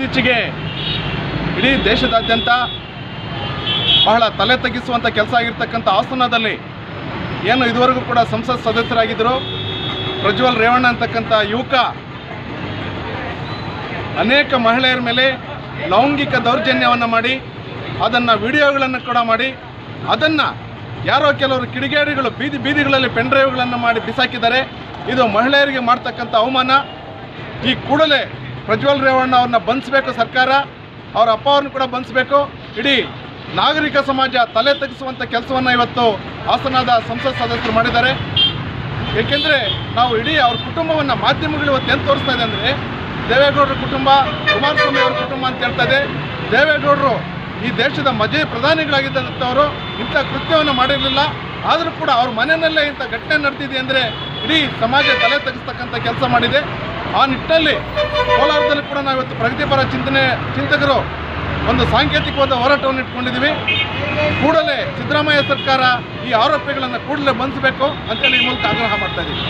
ಇತ್ತೀಚೆಗೆ ಇಡೀ ದೇಶದಾದ್ಯಂತ ಬಹಳ ತಲೆ ತಗ್ಗಿಸುವಂಥ ಕೆಲಸ ಆಗಿರ್ತಕ್ಕಂಥ ಆಸನದಲ್ಲಿ ಏನು ಇದುವರೆಗೂ ಕೂಡ ಸಂಸತ್ ಸದಸ್ಯರಾಗಿದ್ದರು. ಪ್ರಜ್ವಲ್ ರೇವಣ್ಣ ಅಂತಕ್ಕಂಥ ಯುವಕ, ಅನೇಕ ಮಹಿಳೆಯರ ಮೇಲೆ ಲೌಂಗಿಕ ದೌರ್ಜನ್ಯವನ್ನು ಮಾಡಿ, ಅದನ್ನು ವಿಡಿಯೋಗಳನ್ನು ಕೂಡ ಮಾಡಿ, ಅದನ್ನು ಯಾರೋ ಕೆಲವರು ಕಿಡಿಗೇಡಿಗಳು, ಬೀದಿ ಬೀದಿಗಳಲ್ಲಿ ಪೆನ್ಡ್ರೈವ್ಗಳನ್ನು ಮಾಡಿ ಬಿಸಾಕಿದ್ದಾರೆ. ಇದು ಮಹಿಳೆಯರಿಗೆ ಮಾಡ್ತಕ್ಕಂಥ ಅವಮಾನ. ಈ ಕೂಡಲೇ ಪ್ರಜ್ವಲ್ ರೇವಣ್ಣ ಅವ್ರನ್ನ ಬಂಧಿಸಬೇಕು ಸರ್ಕಾರ, ಅವರ ಅಪ್ಪ ಅವ್ರನ್ನ ಕೂಡ ಬಂಧಿಸಬೇಕು. ಇಡೀ ನಾಗರಿಕ ಸಮಾಜ ತಲೆ ತಗ್ಗಿಸುವಂಥ ಕೆಲಸವನ್ನು ಇವತ್ತು ಹಾಸನದ ಸಂಸತ್ ಸದಸ್ಯರು ಮಾಡಿದ್ದಾರೆ. ಏಕೆಂದರೆ ನಾವು ಇಡೀ ಅವ್ರ ಕುಟುಂಬವನ್ನು ಮಾಧ್ಯಮಗಳು ಇವತ್ತು ಏನು ತೋರಿಸ್ತಾ ಇದೆ ಅಂದರೆ, ದೇವೇಗೌಡರ ಕುಟುಂಬ, ಕುಮಾರಸ್ವಾಮಿ ಅವರ ಕುಟುಂಬ ಅಂತ ಹೇಳ್ತಾ ಇದೆ. ದೇವೇಗೌಡರು ಈ ದೇಶದ ಮಜೆ ಪ್ರಧಾನಿಗಳಾಗಿದ್ದಂಥವರು ಇಂಥ ಕೃತ್ಯವನ್ನು ಮಾಡಿರಲಿಲ್ಲ. ಆದರೂ ಕೂಡ ಅವ್ರ ಮನೆಯಲ್ಲೇ ಇಂಥ ಘಟನೆ ನಡೆದಿದೆ ಅಂದರೆ ಇಡೀ ಸಮಾಜ ತಲೆ ತಗ್ಗಿಸ್ತಕ್ಕಂಥ ಕೆಲಸ ಮಾಡಿದೆ. ಆ ನಿಟ್ಟಿನಲ್ಲಿ ಕೋಲಾರದಲ್ಲಿ ಕೂಡ ನಾವು ಇವತ್ತು ಪ್ರಗತಿಪರ ಚಿಂತನೆ ಚಿಂತಕರು ಒಂದು ಸಾಂಕೇತಿಕವಾದ ಹೋರಾಟವನ್ನು ಇಟ್ಕೊಂಡಿದ್ದೀವಿ. ಕೂಡಲೇ ಸಿದ್ದರಾಮಯ್ಯ ಸರ್ಕಾರ ಈ ಆರೋಪಿಗಳನ್ನು ಕೂಡಲೇ ಬಂಧಿಸಬೇಕು ಅಂತೇಳಿ ಈ ಮೂಲಕ ಆಗ್ರಹ ಮಾಡ್ತಾ ಇದ್ದೀವಿ.